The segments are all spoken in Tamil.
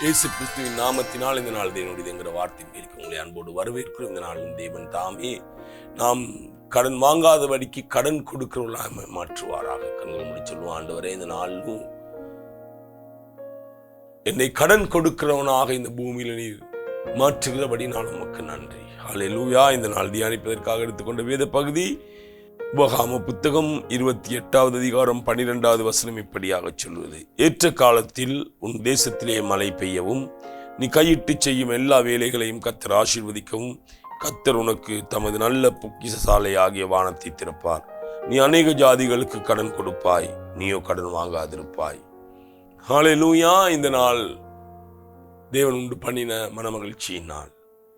இயேசு கிறிஸ்துவின் நாமத்தினால் இந்த நாள் தேவனுடைய என்கிற வார்த்தை மேற்கு உங்களை அன்போடு வரவேற்கிறோம். இந்த நாளின் தேவன் தாமே நாம் கடன் வாங்காதபடிக்கு கடன் கொடுக்கிறவர்களாக மாற்றுவாராக. கண்கள் முடி சொல்லுவோம். ஆண்டவரே இந்த நாளும் என்னை கடன் கொடுக்கிறவனாக இந்த பூமியில் நீர் மாற்றுகிறபடி நான் உமக்கு நன்றி. ஹalleluya. இந்த நாள் தியானிப்பதற்காக எடுத்துக்கொண்ட வேத பகுதி உபகாம புத்தகம் இருபத்தி எட்டாவது அதிகாரம் பனிரெண்டாவது வசனம் இப்படியாக சொல்வது. ஏற்ற காலத்தில் உன் தேசத்திலே மழை பெய்யவும் நீ கையிட்டு செய்யும் எல்லா வேலைகளையும் கத்தர் ஆசீர்வதிக்கவும் கத்தர் உனக்கு தமது நல்ல பொக்கிஷ சாலை ஆகிய வானத்தை திறப்பார். நீ அநேக ஜாதிகளுக்கு கடன் கொடுப்பாய் நீயோ கடன் வாங்காதிருப்பாய். ஹalleluya! இந்த நாள் தேவன் உண்டு பண்ணின மனமகிழ்ச்சியின் நாள்.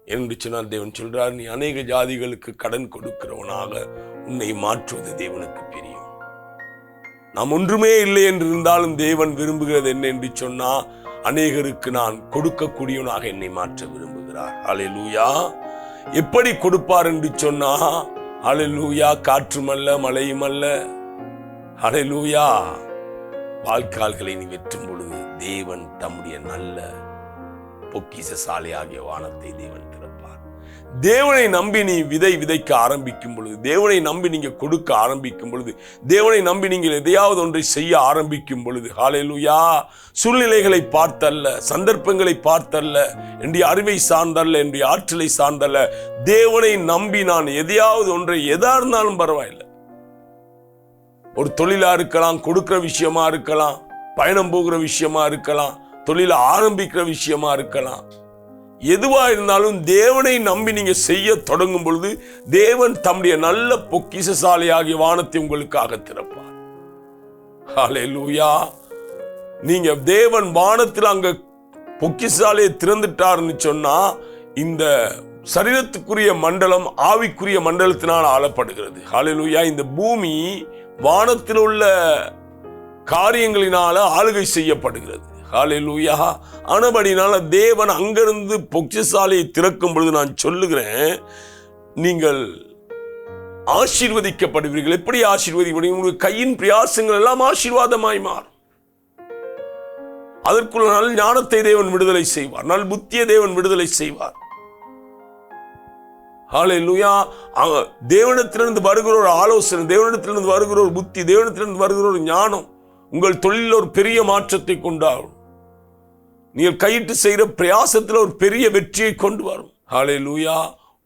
என்று சொன்னால் தேவன் சொல்றார் நீ அநேக ஜாதிகளுக்கு கடன் கொடுக்கிறவனாக உன்னை மாற்றுவது தேவனுக்கு பிரியும். நாம் ஒன்றுமே இல்லை என்று இருந்தாலும் தேவன் விரும்புகிறது என்ன என்று சொன்னா அநேகருக்கு நான் கொடுக்கக்கூடியவனாக என்னை மாற்ற விரும்புகிறார். ஹalleluya எப்படி கொடுப்பார் என்று சொன்னா ஹalleluya காற்றுமல்ல மழையுமல்ல ஹalleluya பால்கால்களை நீ வெற்றும் பொழுது தேவன் தம்முடைய நல்ல பொக்கிசசாலையாகிய வானத்தை தேவன் திறப்பார். தேவனை நம்பி நீ விதை விதைக்க ஆரம்பிக்கும் பொழுது தேவனை நம்பி நீங்கள் கொடுக்க ஆரம்பிக்கும் பொழுது தேவனை நம்பி நீங்கள் எதையாவது ஒன்றை செய்ய ஆரம்பிக்கும் பொழுது ஹalleluya சூழ்நிலைகளை பார்த்தல்ல சந்தர்ப்பங்களை பார்த்தல்ல என்னுடைய அறிவை சார்ந்தல்ல என்னுடைய ஆற்றலை சார்ந்தல்ல தேவனை நம்பி நான் எதையாவது ஒன்றை எதா இருந்தாலும் பரவாயில்லை. ஒரு தொழிலா இருக்கலாம் கொடுக்கிற விஷயமா இருக்கலாம் பயணம் போகிற விஷயமா இருக்கலாம் தொழிலை ஆரம்பிக்கிற விஷயமா இருக்கலாம். எதுவா இருந்தாலும் தேவனை நம்பி நீங்க செய்ய தொடங்கும் பொழுது தேவன் தம்முடைய நல்ல பொக்கிசசாலையாகிய வானத்தை உங்களுக்காக திறப்பார். ஹalleluya. நீங்க தேவன் வானத்தில் அங்க பொக்கிசாலையை திறந்துட்டாருன்னு சொன்னா இந்த சரீரத்துக்குரிய மண்டலம் ஆவிக்குரிய மண்டலத்தினால் ஆளப்படுகிறது. ஹாலிலூயா இந்த பூமி வானத்தில் உள்ள காரியங்களினால ஆளுகை செய்யப்படுகிறது. ஹalleluya. ஆனபடினால தேவன் அங்கிருந்து பொக்கிசாலையை திறக்கும் பொழுது நான் சொல்லுகிறேன் நீங்கள் ஆசீர்வதிக்கப்படுவீர்கள். எப்படி ஆசீர்வதிக்கப்படுவீர்கள் உங்கள் கையின் பிரயாசங்கள் எல்லாம் ஆசீர்வாதமாய் மாறும். அதற்குள்ள நாள் ஞானத்தை தேவன் விடுதலை செய்வார். நல் புத்திய தேவன் விடுதலை செய்வார். ஹalleluya. தேவனத்திலிருந்து வருகிற ஒரு ஆலோசனை தேவனத்திலிருந்து வருகிற ஒரு புத்தி தேவனத்திலிருந்து வருகிற ஒரு ஞானம் உங்கள் தொழிலில் ஒரு பெரிய மாற்றத்தை கொண்டாடும். நீங்கள் கையிட்டு செய்கிற பிரயாசத்தில் ஒரு பெரிய வெற்றியை கொண்டு வரும். ஹalleluya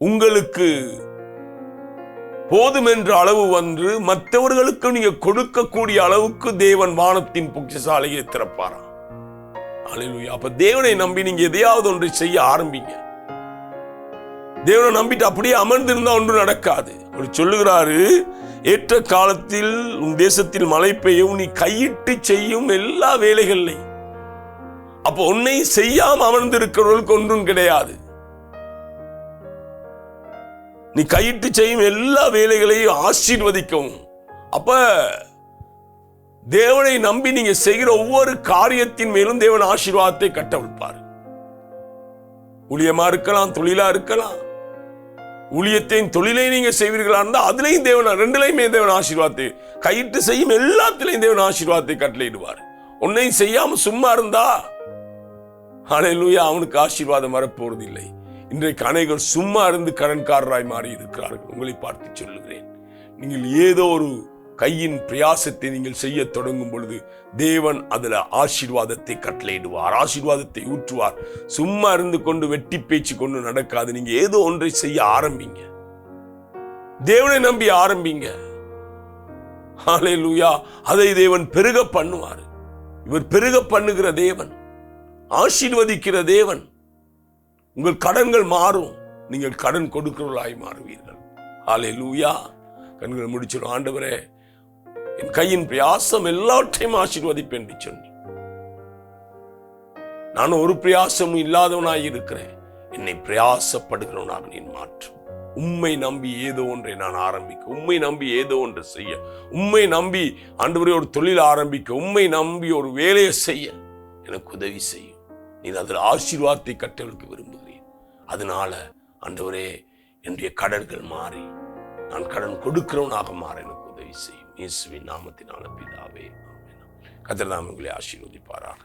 உங்களுக்கு போதும் என்ற அளவு வந்து மற்றவர்களுக்கு நீங்க கொடுக்கக்கூடிய அளவுக்கு தேவன் வானத்தின் புக்கிசாலையை திறப்பாராம். அப்ப தேவனை நம்பி நீங்க எதையாவது ஒன்றை செய்ய ஆரம்பிங்க. தேவனை நம்பிட்டு அப்படியே அமர்ந்திருந்தா ஒன்றும் நடக்காது. அவர் சொல்லுகிறாரு ஏற்ற காலத்தில் உன் தேசத்தில் மழை பெய்யும் நீ கையிட்டு செய்யும் எல்லா வேலைகள்லையும் அப்போ உன்னை செய்யாம அமர்ந்திருக்கிறவர்களுக்கு ஒன்றும் கிடையாது. நீ கையிட்டு செய்யும் எல்லா வேலைகளையும் ஆசீர்வதிக்கவும். அப்ப தேவனை நம்பி நீங்க செய்கிற ஒவ்வொரு காரியத்தின் மேலும் தேவன் ஆசீர்வாதத்தை கட்டவிழ்ப்பார் ஊழியமா இருக்கலாம் தொழிலா இருக்கலாம். ஊழியத்தையும் தொழிலை நீங்க செய்வீர்களா இருந்தால் அதுலையும் தேவன் ரெண்டுலையுமே தேவன் ஆசீர்வாதத்தை கையிட்டு செய்யும் எல்லாத்திலையும் தேவன் ஆசீர்வாதத்தை கட்டளையிடுவார். உன்னையும் செய்யாம சும்மா இருந்தா? அலையிலூயா அவனுக்கு ஆசீர்வாதம் வரப்போறது இல்லை இன்றைக்கு அநேகர் சும்மா இருந்து கடன்காரராய் மாறி இருக்கிறார்கள் உங்களை பார்த்து சொல்லுகிறேன். நீங்கள் ஏதோ ஒரு கையின் பிரயாசத்தை நீங்கள் செய்ய தொடங்கும் பொழுது தேவன் அதுல ஆசீர்வாதத்தை கட்டளையிடுவார் ஆசீர்வாதத்தை ஊற்றுவார். சும்மா இருந்து கொண்டு வெட்டி பேச்சு கொண்டு நடக்காது. நீங்க ஏதோ ஒன்றை செய்ய ஆரம்பிங்க. தேவனை நம்பி ஆரம்பிங்க. ஹalleluya அதை தேவன் பெருக பண்ணுவார். இவர் பெருக பண்ணுகிற தேவன் ஆசீர்வதிக்கிற தேவன். உங்கள் கடன்கள் மாறும் நீங்கள் கடன் கொடுக்கிறவர்களாய் மாறுவீர்கள். ஹalleluya கண்கள் முடிச்சிடும் ஆண்டவரே என் கையின் பிரயாசம் எல்லாவற்றையும் ஆசீர்வதிப்பேன் என்று சொன்னி நான் ஒரு பிரயாசமும் இல்லாதவனாய் இருக்கிறேன். என்னை பிரயாசப்படுகிறவனாக நீ மாற்றும் உம்மை நம்பி ஏதோ ஒன்றை நான் ஆரம்பிக்க உம்மை நம்பி ஏதோ ஒன்று செய்ய உம்மை நம்பி ஆண்டவரே ஒரு தொழில் ஆரம்பிக்க உம்மை நம்பி ஒரு வேலையை செய்ய எனக்கு உதவி செய்யும். நீ அதில் ஆசீர்வாதத்தை கட்டவிழ்க்க விரும்புகிறேன். அதனால ஆண்டவரே என்னுடைய கடன்கள் மாறி நான் கடன் கொடுக்கிறவனாக மாற எனக்கு உதவி செய்யும். இயேசுவின் நாமத்தினால பிதாவே ஆமென். உங்களை ஆசீர்வதிப்பாராக.